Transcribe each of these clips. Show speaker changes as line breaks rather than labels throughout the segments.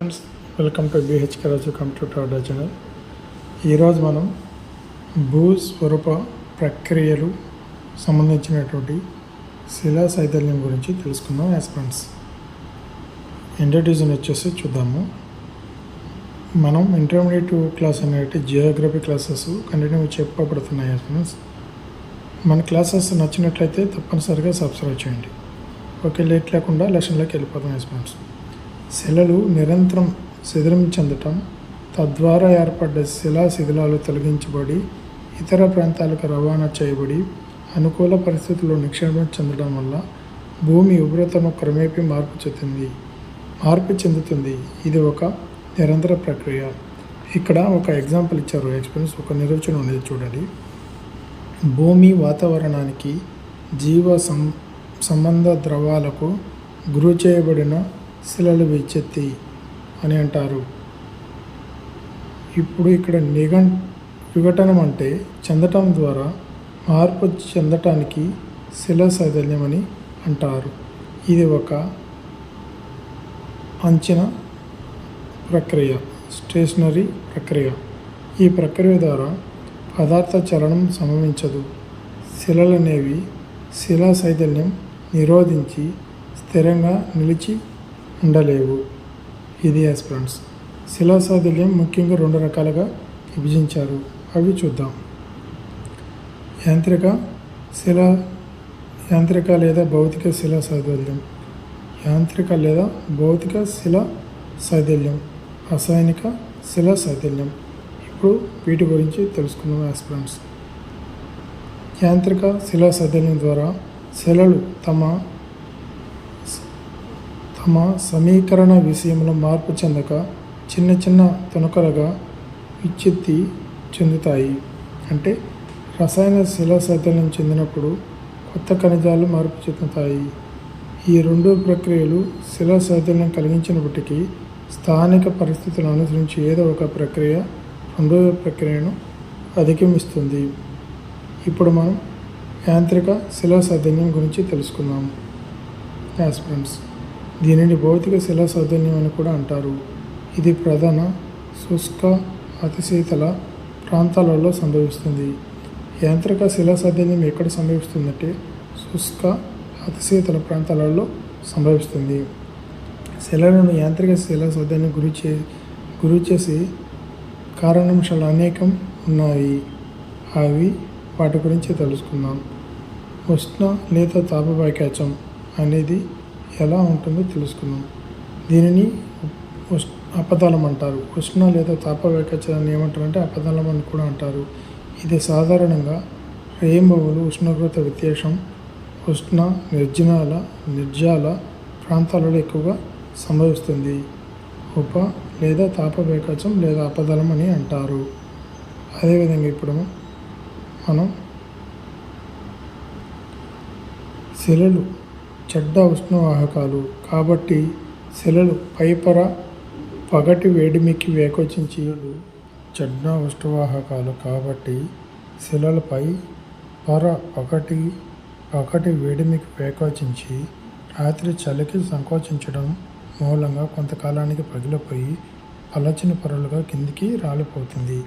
Friends welcome to BH Raju computer order channel ఈరోజు మనం భూ స్వరూప ప్రక్రియలు సంబంధించినటువంటి శిలా శైథల్యం గురించి తెలుసుకుందాం యాజ్ ఫ్రెండ్స్. ఇంట్రడ్యూషన్ వచ్చేసి చూద్దాము. మనం ఇంటర్మీడియట్ క్లాస్ అనేటి జియోగ్రఫీ క్లాసెస్ కంటిన్యూ చెప్పబడుతున్నాయి యాజ్ ఫ్రెండ్స్. మన క్లాసెస్ నచ్చినట్లయితే తప్పనిసరిగా సబ్స్క్రైబ్ చేయండి. ఓకే లేట్ లేకుండా లెసన్లోకి వెళ్ళిపోతాం యాజ్ ఫ్రెండ్స్. శిలలు నిరంతరం శిథిలం చెందటం తద్వారా ఏర్పడ్డ శిలా శిథిలాలు తొలగించబడి ఇతర ప్రాంతాలకు రవాణా చేయబడి అనుకూల పరిస్థితుల్లో నిక్షేపం చెందడం వల్ల భూమి ఉగ్రతను క్రమేపీ మార్పు చెందింది మార్పు చెందుతుంది. ఇది ఒక నిరంతర ప్రక్రియ. ఇక్కడ ఒక ఎగ్జాంపుల్ ఇచ్చారు ఎక్స్పీరియన్స్ ఒక నిర్వచనం అనేది చూడండి. భూమి వాతావరణానికి జీవ సం సంబంధ ద్రవాలకు గురి చేయబడిన శిలలు విచ్చెత్తి అని అంటారు. ఇప్పుడు ఇక్కడ నిఘం విఘటనం అంటే చెందటం ద్వారా మార్పు చెందటానికి శిల శైథల్యం అని అంటారు. ఇది ఒక అంచనా ప్రక్రియ స్టేషనరీ ప్రక్రియ. ఈ ప్రక్రియ ద్వారా పదార్థ చలనం సంభవించదు. శిలలనేవి శిలా శైథల్యం నిరోధించి స్థిరంగా నిలిచి ఉండలేవు. ఇది యాజ్ ఫ్రెండ్స్ శిలా ముఖ్యంగా రెండు రకాలుగా విభజించారు. అవి చూద్దాం. యాంత్రిక శిలా యాంత్రిక లేదా భౌతిక శిలా శైథల్యం యాంత్రిక లేదా భౌతిక శిలా శైథల్యం రసాయనిక శిలా శైథల్యం ఇప్పుడు వీటి గురించి తెలుసుకుందాం యాజ్ యాంత్రిక శిలా శైథల్యం ద్వారా శిలలు తమ ఆమె సమీకరణ విషయంలో మార్పు చెందక చిన్న చిన్న తునకలుగా విచ్ఛిత్తి చెందుతాయి. అంటే రసాయన శిలా చెందినప్పుడు కొత్త ఖనిజాలు మార్పు చెందుతాయి. ఈ రెండు ప్రక్రియలు శిలా కలిగించినప్పటికీ స్థానిక పరిస్థితులను అనుసరించి ఏదో ఒక ప్రక్రియ రెండవ ప్రక్రియను అధిగమిస్తుంది. ఇప్పుడు మనం యాంత్రిక శిలా గురించి తెలుసుకుందాము యాస్ ఫ్రెండ్స్ దీనిని భౌతిక శిలా సౌజన్యం అని కూడా అంటారు. ఇది ప్రధాన శుష్క అతిశీతల ప్రాంతాలలో సంభవిస్తుంది. యాంత్రిక శిలా సౌజన్యం ఎక్కడ సంభవిస్తుందంటే శుష్క అతిశీతల ప్రాంతాలలో సంభవిస్తుంది. శిలలను యాంత్రిక శిలా సౌజన్యం గురి చే గురి చేసి కారణాంశాలు అనేకం ఉన్నాయి. అవి వాటి గురించి తెలుసుకుందాం. ఉష్ణ లేదా తాపవాక్యాచం అనేది ఎలా ఉంటుందో తెలుసుకుందాం. దీనిని ఉష్ అపదలం అంటారు. ఉష్ణ లేదా తాపవాక్యాచారాన్ని ఏమంటారంటే అపదలం అని కూడా అంటారు. ఇది సాధారణంగా రేయింబవులు ఉష్ణోగ్రత వ్యత్యాసం ఉష్ణ నిర్జనాల నిర్జాల ప్రాంతాలలో ఎక్కువగా సంభవిస్తుంది. ఉప లేదా తాపవేకాచం లేదా అపదలం అని అంటారు. అదేవిధంగా ఇప్పుడు మనం శిలలు చెడ్డ ఉష్ణవాహకాలు కాబట్టి శిలలు పైపర పగటి వేడిమికి వేకొచించి చెడ్డ ఉష్ణవాహకాలు కాబట్టి శిలలపై పర పగటి పగటి వేడిమికి వేకోచించి రాత్రి చలికి సంకోచించడం మూలంగా కొంతకాలానికి పగిలిపోయి పలచిన పొరలుగా కిందికి రాలిపోతుంది.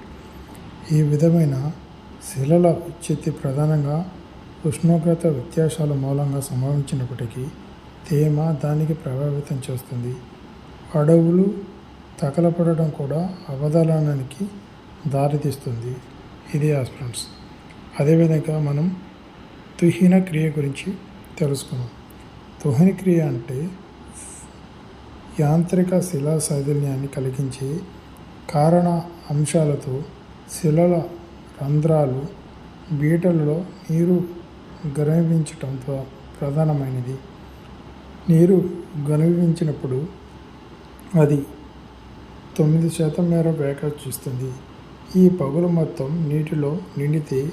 ఈ విధమైన శిలల ఉచితి ప్రధానంగా ఉష్ణోగ్రత వ్యత్యాసాల మూలంగా సంభవించినప్పటికీ తేమ దానికి ప్రభావితం చేస్తుంది. అడవులు తగలపడడం కూడా అవదలనానికి దారితీస్తుంది. ఇది ఫ్రెండ్స్ అదేవిధంగా మనం తుహిన క్రియ గురించి తెలుసుకున్నాం. తుహిన క్రియ అంటే యాంత్రిక శిలా శైథల్యాన్ని కలిగించే కారణ అంశాలతో శిలల రంధ్రాలు బీటలలో నీరు గనువించటంతో ప్రధానమైనది. నీరు గనువించినప్పుడు అది తొమ్మిది శాతం మేర వేకచిస్తుంది ఈ పగులు మొత్తం నీటిలో నిండితే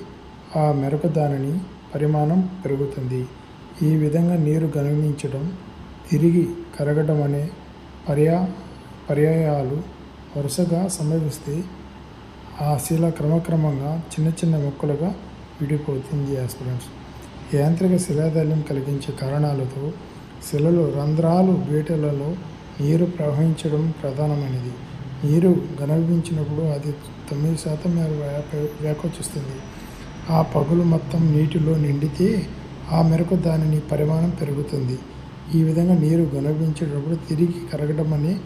ఆ మెరక దానిని పరిమాణం పెరుగుతుంది. ఈ విధంగా నీరు గనివించడం తిరిగి కరగడం అనే పర్యా పర్యాయాలు వరుసగా సంభవిస్తే ఆ శిల క్రమక్రమంగా చిన్న చిన్న మొక్కలుగా విడిపోతుంది. స్టూడెంట్స్ యాంత్రిక శిలాదల్యం కలిగించే కారణాలతో శిలలు రంధ్రాలు బీటలలో నీరు ప్రవహించడం ప్రధానమైనది. నీరు ఘనవించినప్పుడు అది తొమ్మిది శాతం మేర వేకొచ్చిస్తుంది ఆ పగులు మొత్తం నీటిలో నిండితే ఆ మేరకు దానిని పరిమాణం పెరుగుతుంది. ఈ విధంగా నీరు ఘనవించేటప్పుడు తిరిగి కరగడం అనే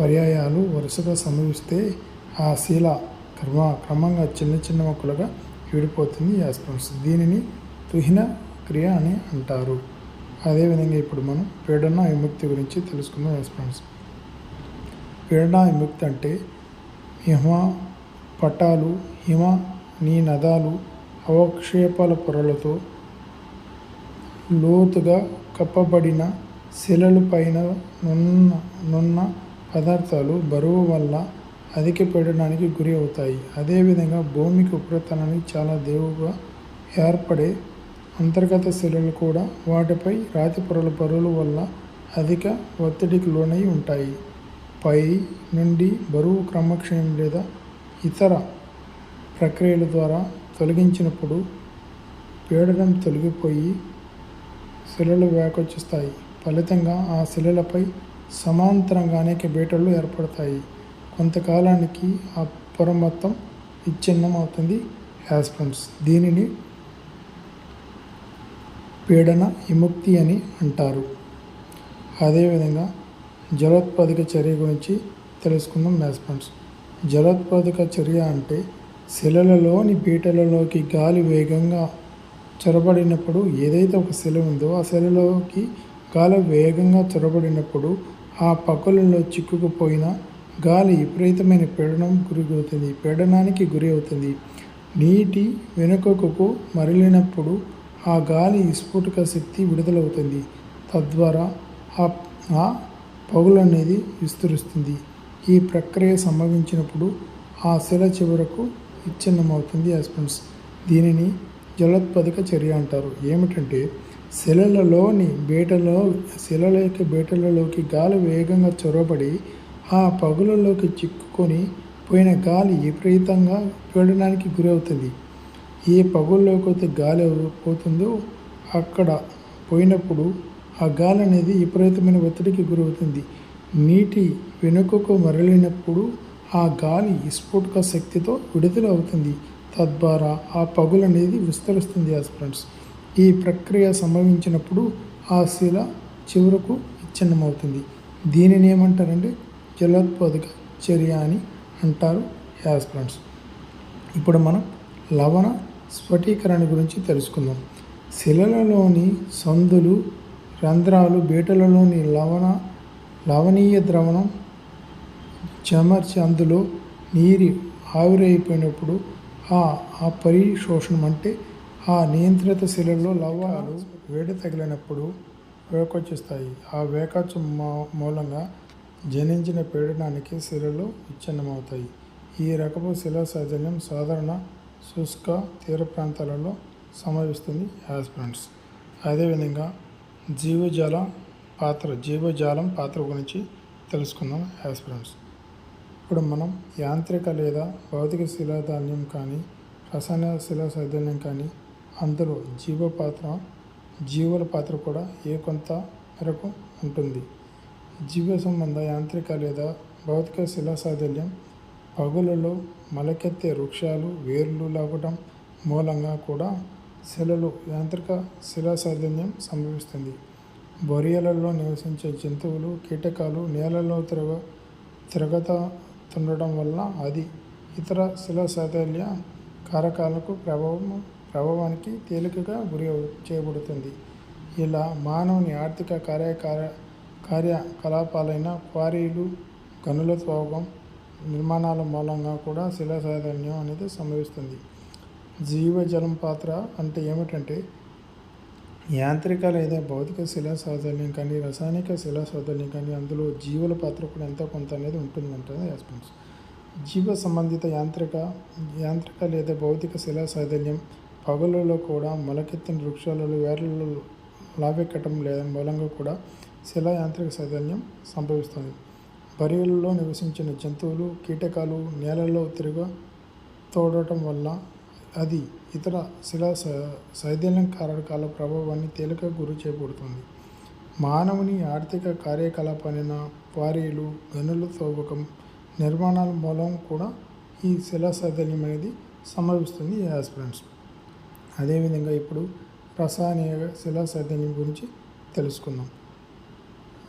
పర్యాయాలు వరుసగా సంభవిస్తే ఆ శీల క్రమ క్రమంగా చిన్న చిన్న మొక్కలుగా విడిపోతుంది యాస్పన్స్ దీనిని తుహిన క్రియ అని అంటారు. అదేవిధంగా ఇప్పుడు మనం పీడన విముక్తి గురించి తెలుసుకుందాం యాస్పన్స్ పీడన విముక్తి అంటే హిమ పటాలు హిమ నీ నదాలు అవక్షేపాల పొరలతో లోతుగా కప్పబడిన శిలలు పైన నున్న నున్న పదార్థాలు బరువు వల్ల అధిక పీడనానికి గురి అవుతాయి. అదేవిధంగా భూమికి ఉపరితనానికి చాలా దేవుగా ఏర్పడే అంతర్గత శిలలు కూడా వాటిపై రాతి పొరల బరువుల వల్ల అధిక ఒత్తిడికి లోనై ఉంటాయి. పై నుండి బరువు క్రమక్షయం లేదా ఇతర ప్రక్రియల ద్వారా తొలగించినప్పుడు పీడనం తొలగిపోయి శిలలు వ్యాకొచ్చిస్తాయి. ఫలితంగా ఆ శిలలపై సమాంతరంగా అనేక బీటలు ఏర్పడతాయి. కొంతకాలానికి ఆ పొర మొత్తం విచ్ఛిన్నం అవుతుంది యాస్పన్స్ దీనిని పీడన విముక్తి అని అంటారు. అదేవిధంగా జలోత్పాదిక చర్య గురించి తెలుసుకుందాం యాస్పన్స్ జలోత్పాదిక చర్య అంటే శిలలలోని బీటలలోకి గాలి వేగంగా చొరబడినప్పుడు ఏదైతే ఒక శిల ఉందో ఆ శిలలోకి గాలి వేగంగా చొరబడినప్పుడు ఆ పక్కలలో చిక్కుకుపోయిన గాలి విపరీతమైన పీడనం గురి అవుతుంది పీడనానికి గురి అవుతుంది. నీటి వెనుకకు మరలినప్పుడు ఆ గాలి విస్ఫోటక శక్తి విడుదలవుతుంది. తద్వారా ఆ ఆ పగులు అనేది విస్తరిస్తుంది. ఈ ప్రక్రియ సంభవించినప్పుడు ఆ శిల చివరకు విచ్ఛిన్నమవుతుంది ఆస్పెన్స్ దీనిని జలోత్పాదిక చర్య అంటారు. ఏమిటంటే శిలలలోని బీటలో శిలల యొక్క బీటలలోకి గాలి వేగంగా చొరబడి ఆ పగులలోకి చిక్కుకొని పోయిన గాలి విపరీతంగా పీడనానికి గురవుతుంది. ఏ పగుల్లోకైతే గాలి పోతుందో అక్కడ పోయినప్పుడు ఆ గాలి అనేది విపరీతమైన ఒత్తిడికి గురవుతుంది. నీటి వెనుకకు మరలినప్పుడు ఆ గాలి స్ఫోటక శక్తితో విడుదల అవుతుంది తద్వారా ఆ పగులు అనేది విస్తరిస్తుంది యాజ్ ఫ్రెండ్స్. ఈ ప్రక్రియ సంభవించినప్పుడు ఆ శిల చివరకు విచ్ఛిన్నమవుతుంది. దీనిని ఏమంటారంటే జలోత్పాదక చర్య అని అంటారు యాజ్ ఫ్రెండ్స్. ఇప్పుడు మనం లవణ స్ఫటీకరణ గురించి తెలుసుకుందాం. శిలలలోని సందులు రంధ్రాలు బీటలలోని లవణ లవణీయ ద్రవణం చెమర్చి అందులో నీరు ఆవిరైపోయినప్పుడు ఆ ఆ పరిశోషణం అంటే ఆ నియంత్రిత శిలలో లవణాలు వేడి తగిలినప్పుడు వేకొచ్చిస్తాయి. ఆ వేకాచు మూలంగా జనించిన పీడనానికి శిలలు విచ్ఛిన్నమవుతాయి. ఈ రకపు శిలా సౌజన్యం సాధారణ శుష్క తీర ప్రాంతాలలో సంభవిస్తుంది యాజ్ ఫ్రెండ్స్. అదేవిధంగా జీవజాల పాత్ర జీవజాలం పాత్ర గురించి తెలుసుకుందాం యాజ్ ఫ్రెండ్స్. ఇప్పుడు మనం యాంత్రిక లేదా భౌతిక శిలాధాన్యం కానీ రసాయన శిలా సైధాన్యం కానీ అందులో జీవ పాత్ర జీవుల పాత్ర కూడా ఏ కొంత మేరకు ఉంటుంది? జీవ సంబంధ యాంత్రిక లేదా భౌతిక శిలా సాధల్యం పగులలో మొలకెత్తే వృక్షాలు వేర్లు లాగటం మూలంగా కూడా శిలలు యాంత్రిక శిలా సంభవిస్తుంది. బొరియలలో నివసించే జంతువులు కీటకాలు నేలలో తిరగ తిరగతుండటం వల్ల అది ఇతర శిలాశాధల్య కారకాలకు ప్రభావం ప్రభావానికి తేలికగా గురి చేయబడుతుంది. ఇలా మానవుని ఆర్థిక కార్యకార కార్యకలాపాలైన క్వారీలు గనుల త్వగం నిర్మాణాల మూలంగా కూడా శిలాసాధాన్యం అనేది సంభవిస్తుంది. జీవజలం పాత్ర అంటే ఏమిటంటే యాంత్రిక లేదా భౌతిక శిలాసాధాన్యం కానీ రసాయనిక శిలాసాధాన్యం కానీ అందులో జీవుల పాత్ర కూడా ఎంతో కొంత అనేది ఉంటుందంటే ఎస్పెన్స్ జీవ సంబంధిత యాంత్రిక యాంత్రిక లేదా భౌతిక శిలా పగలలో కూడా మొలకెత్తిన వృక్షాలలో వేర్లలో లావెక్కటం లేదా మూలంగా కూడా శిలా యాంత్రిక సాధాన్యం సంభవిస్తుంది. బరియలలో నివసించిన జంతువులు కీటకాలు నేలలో తిరుగు తోడటం వల్ల అది ఇతర శిలా స- కారకాల ప్రభావాన్ని తేలిక గురి చేయబడుతుంది మానవుని ఆర్థిక కార్యకలాపాలైన క్వారీలు గనుల తవ్వకం నిర్మాణాల మూలం కూడా ఈ శిలా సాధల్యం అనేది సంభవిస్తుంది యాజ్ ఫ్రెండ్స్ అదేవిధంగా ఇప్పుడు రసాయనిక శిలా సాధల్యం గురించి తెలుసుకుందాం.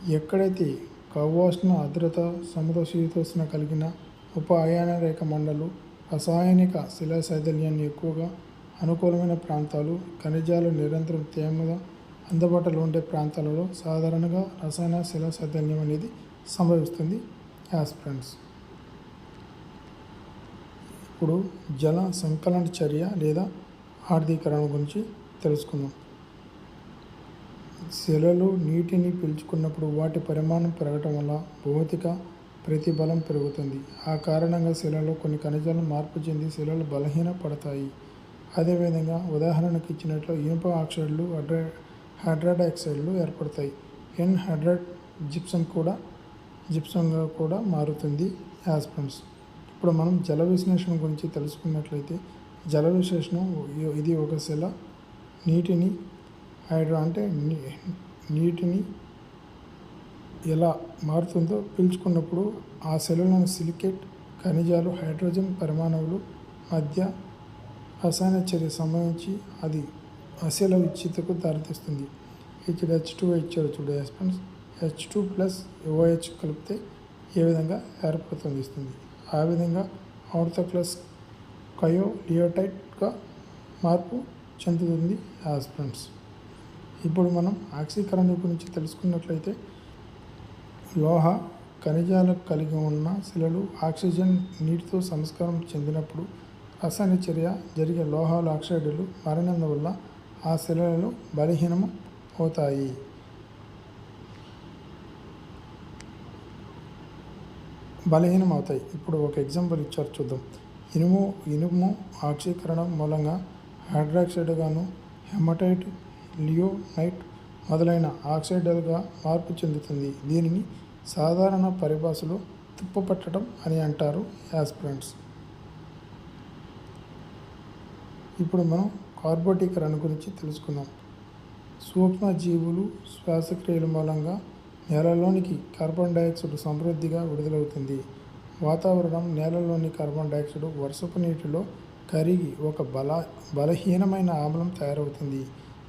ఎక్కడైతే కవ్వాసిన ఆర్ద్రత సమతశీతోష్ణ కలిగిన ఉప అయాన రేఖ మండలు రసాయనిక శిలా శైథల్యాన్ని ఎక్కువగా అనుకూలమైన ప్రాంతాలు ఖనిజాలు నిరంతరం తేమగా అందుబాటులో ఉండే ప్రాంతాలలో సాధారణంగా రసాయన శిలా శైథల్యం అనేది సంభవిస్తుంది. యాస్ ఫ్రెండ్స్ ఇప్పుడు జల సంకలన చర్య లేదా ఆర్థీకరణ గురించి తెలుసుకుందాం. శిలలు నీటిని పీల్చుకున్నప్పుడు వాటి పరిమాణం పెరగటం వల్ల భౌతిక ప్రతిబలం పెరుగుతుంది. ఆ కారణంగా శిలలో కొన్ని ఖనిజాలు మార్పు చెంది శిలలు బలహీన పడతాయి అదేవిధంగా ఉదాహరణకు ఇచ్చినట్లు ఇనుప ఆక్సైడ్లు హైడ్రా హైడ్రాయిడ్ ఆక్సైడ్లు ఏర్పడతాయి. ఎన్ హైడ్రాయిడ్ జిప్సం కూడా జిప్సంగా కూడా మారుతుంది యాస్పెన్స్ ఇప్పుడు మనం జల విశ్లేషణ గురించి తెలుసుకున్నట్లయితే జల విశ్లేషణ ఇది ఒక శిల నీటిని హైడ్రో అంటే నీటిని ఎలా మారుతుందో పీల్చుకున్నప్పుడు ఆ సెలవులను సిలికేట్ ఖనిజాలు హైడ్రోజన్ పరిమాణములు మధ్య రసాయన చర్య సంబంధించి అది అశల విచ్చితకు దారితీస్తుంది. ఇక్కడ హెచ్ టూ ఇచ్చారు చూడు husbands H two plus O H కలిపితే ఏ విధంగా ఏర్పడుతుంది ఇస్తుంది. ఆ విధంగా ఆర్థోక్లస్ కయో లియోటైట్గా మార్పు చెందుతుంది ఫ్రెండ్స్ ఇప్పుడు మనం ఆక్సీకరణ గురించి తెలుసుకున్నట్లయితే లోహ ఖనిజాలు కలిగి ఉన్న శిలలు ఆక్సిజన్ నీటితో సంస్కారం చెందినప్పుడు రసాయన చర్య జరిగే లోహాలు ఆక్సైడులు మారినందువల్ల ఆ శిలలు బలహీనం అవుతాయి. బలహీనం అవుతాయి ఇప్పుడు ఒక ఎగ్జాంపుల్ ఇచ్చారు చూద్దాం. ఇనుము ఇనుము ఆక్సీకరణ మూలంగా హైడ్రాక్సైడ్గాను హెమటైట్ లియోనైట్ మొదలైన ఆక్సైడ్లుగా మార్పు చెందుతుంది. దీనిని సాధారణ పరిభాషలో తుప్పుపట్టడం అని అంటారు యాస్పిరెంట్స్. ఇప్పుడు మనం కార్బోటిక్ రన్ గురించి తెలుసుకుందాం. సూక్ష్మజీవులు శ్వాసక్రియల మూలంగా నేలలోనికి కార్బన్ డైఆక్సైడ్ సమృద్ధిగా విడుదలవుతుంది. వాతావరణం నేలలోని కార్బన్ డైఆక్సైడ్ వర్షపు నీటిలో కరిగి ఒక బల బలహీనమైన ఆమ్లం తయారవుతుంది.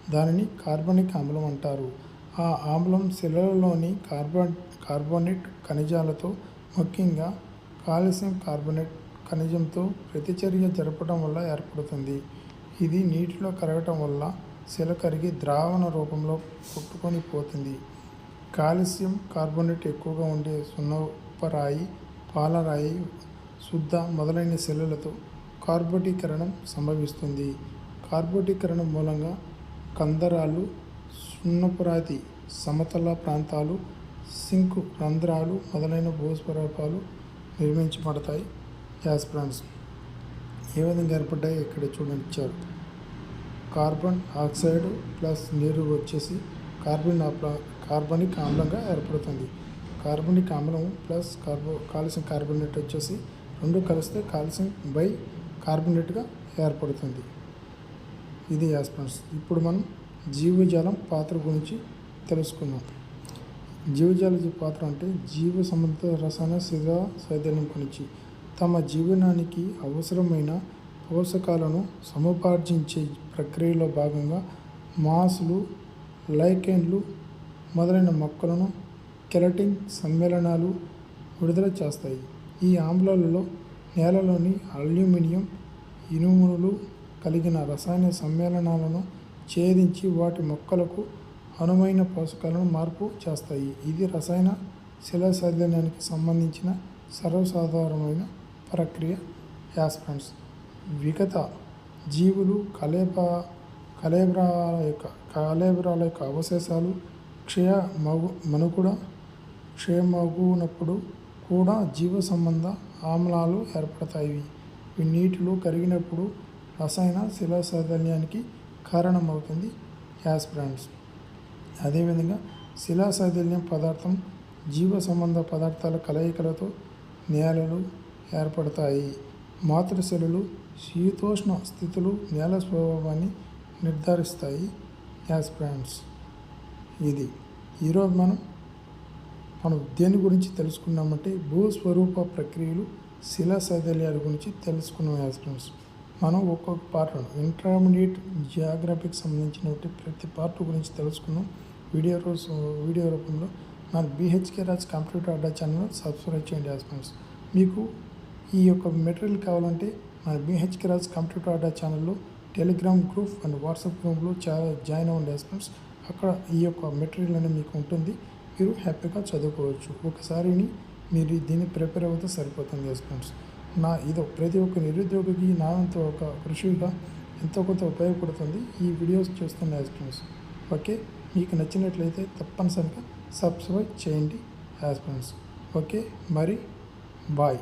దానిని కార్బనిక్ ఆమ్లం అంటారు. ఆ ఆమ్లం శిలలలోని కార్బన్ కార్బోనేట్ ఖనిజాలతో ముఖ్యంగా కాల్షియం కార్బోనేట్ ఖనిజంతో ప్రతిచర్య జరపడం వల్ల ఏర్పడుతుంది. ఇది నీటిలో కరగటం వల్ల శిల కరిగి ద్రావణ రూపంలో కొట్టుకొని పోతుంది. కాల్షియం కార్బోనేట్ ఎక్కువగా ఉండే సున్నపరాయి పాలరాయి శుద్ధ మొదలైన శిలలతో కార్బోటీకరణం సంభవిస్తుంది. కార్బోటీకరణం మూలంగా కందరాలు సున్నపురాతి సమతల ప్రాంతాలు సింకు రంధ్రాలు మొదలైన భూస్వరూపాలు నిర్మించబడతాయి. Gas plants. ఏ విధంగా ఏర్పడ్డాయి? ఇక్కడ చూడండి. ఇచ్చారు. కార్బన్ ఆక్సైడ్ ప్లస్ నీరు వచ్చేసి కార్బన్ కార్బనిక్ ఆమ్లంగా ఏర్పడుతుంది. కార్బనిక్ ఆమ్లం ప్లస్ కార్బో కాల్షియం కార్బోనేట్ వచ్చేసి రెండు కలిస్తే కాల్షియం బై కార్బోనేట్గా ఏర్పడుతుంది. ఇది యాస్పన్స్ ఇప్పుడు మనం జీవజాలం పాత్ర గురించి తెలుసుకుందాం. జీవజాల పాత్ర అంటే జీవ సంబంధిత రసాయన శిలా సైతన్యం గురించి. తమ జీవనానికి అవసరమైన పోషకాలను సముపార్జించే ప్రక్రియలో భాగంగా మాసులు లైకెన్లు మొదలైన మొక్కలను కెరటిన్ సమ్మేళనాలు విడుదల చేస్తాయి. ఈ ఆమ్లాలలో నేలలోని అల్యూమినియం ఇనుములు కలిగిన రసాయన సమ్మేళనాలను ఛేదించి వాటి మొక్కలకు అనువైన పోషకాలను మార్పు చేస్తాయి. ఇది రసాయన శిలాశాల్యానికి సంబంధించిన సర్వసాధారణమైన ప్రక్రియ. యాస్పెంట్స్ విగత జీవులు కలేబ కలేబ్రాల యొక్క కలేబ్రాల యొక్క అవశేషాలు క్షయ మగు మనుకుడ క్షయమగునప్పుడు కూడా జీవ సంబంధ ఆమ్లాలు ఏర్పడతాయి. నీటిలో కరిగినప్పుడు రసాయన శిలాశాల్యానికి కారణమవుతుంది యాస్ బ్రాండ్స్. అదేవిధంగా శిలా పదార్థం జీవ సంబంధ పదార్థాల కలయికలతో నేలలు ఏర్పడతాయి. మాతృశిలలు శీతోష్ణ స్థితులు నేల స్వభావాన్ని నిర్ధారిస్తాయి యాస్ బ్రాండ్స్. ఇది ఈరోజు మనం మనం దేని గురించి తెలుసుకున్నామంటే భూస్వరూప ప్రక్రియలు శిలా శైథల్యాల గురించి తెలుసుకున్నాం యాజ్ ఫ్రెండ్స్ మనం ఒక్కొక్క పార్ట్ ఇంటర్మీడియట్ జియోగ్రఫీకి సంబంధించిన ప్రతి పార్ట్ గురించి తెలుసుకున్నాం వీడియో రోజు వీడియో రూపంలో మన B H K Raj computer Adda channel subscribe చేయండి యాజ్ మీకు ఈ యొక్క మెటీరియల్ కావాలంటే మన బీహెచ్కే రాజ్ కంప్యూటర్ అడ్డా ఛానల్లో టెలిగ్రామ్ గ్రూప్ అండ్ వాట్సాప్ గ్రూప్లో చాలా జాయిన్ అవ్వండి యాజ్ అక్కడ ఈ యొక్క మెటీరియల్ అనేది మీకు ఉంటుంది. మీరు హ్యాపీగా చదువుకోవచ్చు. ఒకసారిని మీరు దీన్ని ప్రిపేర్ అవుతే సరిపోతుంది యాజ్ నా ఇది ప్రతి ఒక్క నిరుద్యోగికి నా ఒక కృషిగా ఎంతో కొంత ఉపయోగపడుతుంది. ఈ వీడియోస్ చూస్తున్న యాజ్ ఓకే? మీకు నచ్చినట్లయితే తప్పనిసరిగా సబ్స్క్రైబ్ చేయండి యాజ్ ఓకే? మరి బాయ్.